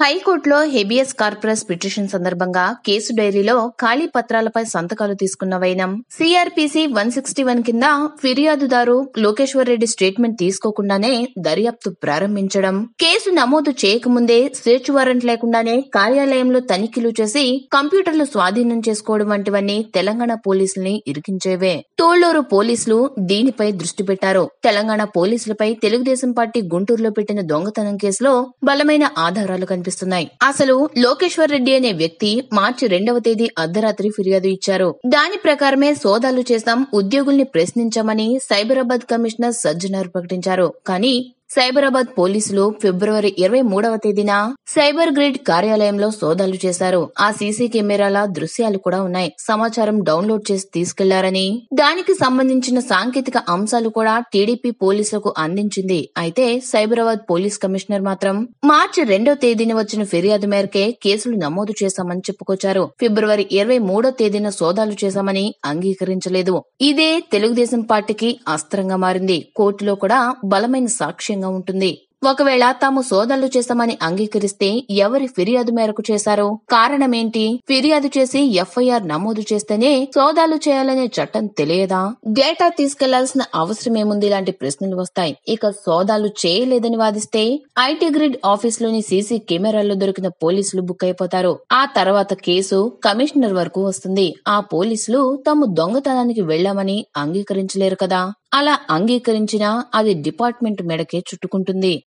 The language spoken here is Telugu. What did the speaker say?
హైకోర్టులో హెబియస్ కార్పరస్ పిటిషన్ సందర్భంగా కేసు డైరీలో ఖాళీ పత్రాలపై సంతకాలు తీసుకున్న వైనం. సిఆర్పిసి వన్ సిక్స్టీ వన్ కింద ఫిర్యాదుదారు లోకేశ్వర్ రెడ్డి స్టేట్మెంట్ తీసుకోకుండానే దర్యాప్తు ప్రారంభించడం. కేసు నమోదు చేయకముందే సెర్చ్ వారెంట్ లేకుండానే కార్యాలయంలో తనిఖీలు చేసి కంప్యూటర్లు స్వాధీనం చేసుకోవడం వంటివన్నీ తెలంగాణ పోలీసుల్ని ఇరికించేవే. తోళ్ళూరు పోలీసులు దీనిపై దృష్టి పెట్టారు. తెలంగాణ పోలీసులపై తెలుగుదేశం పార్టీ గుంటూరులో పెట్టిన దొంగతనం కేసులో బలమైన ఆధారాలు కనిపిస్తున్నాయి. అసలు లోకేశ్వర్ రెడ్డి అనే వ్యక్తి మార్చి రెండవ తేదీ అర్ధరాత్రి ఫిర్యాదు ఇచ్చారు. దాని ప్రకారమే సోదాలు చేస్తాం ఉద్యోగుల్ని ప్రశ్నించామని సైబరాబాద్ కమిషనర్ సజ్జనార్ ప్రకటించారు. కానీ సైబరాబాద్ పోలీసులు ఫిబ్రవరి ఇరవై మూడవ తేదీన సైబర్ గ్రిడ్ కార్యాలయంలో సోదాలు చేశారు. ఆ సీసీ కెమెరాల దృశ్యాలు కూడా ఉన్నాయి. సమాచారం డౌన్లోడ్ చేసి తీసుకెళ్ళారని దానికి సంబంధించిన సాంకేతిక అంశాలు కూడా టీడీపీ పోలీసులకు అందించింది. అయితే సైబరాబాద్ పోలీస్ కమిషనర్ మాత్రం మార్చి రెండో తేదీన వచ్చిన ఫిర్యాదు మేరకే కేసులు నమోదు చేశామని చెప్పుకొచ్చారు. ఫిబ్రవరి ఇరవై మూడో తేదీన సోదాలు చేశామని అంగీకరించలేదు. ఇదే తెలుగుదేశం పార్టీకి అస్త్రంగా మారింది. కోర్టులో కూడా బలమైన సాక్ష్యంగా ఉంటుంది. ఒకవేళ తాము సోదాలు చేశామని అంగీకరిస్తే ఎవరి ఫిర్యాదు మేరకు చేశారో? కారణమేంటి? ఫిర్యాదు చేసి ఎఫ్ఐఆర్ నమోదు చేస్తేనే సోదాలు చేయాలనే చట్టం తెలియదా? డేటా తీసుకెళ్ళాల్సిన అవసరమేముంది? ఇలాంటి ప్రశ్నలు వస్తాయి. ఇక సోదాలు చేయలేదని వాదిస్తే ఐటీ గ్రిడ్ ఆఫీస్లోని సీసీ కెమెరాల్లో దొరికిన పోలీసులు బుక్ అయిపోతారు. ఆ తర్వాత కేసు కమిషనర్ వరకు వస్తుంది. ఆ పోలీసులు తాము దొంగతనానికి వెళ్ళామని అంగీకరించలేరు కదా? అలా అంగీకరించినా అది డిపార్ట్మెంట్ మెడకే చుట్టుకుంటుంది.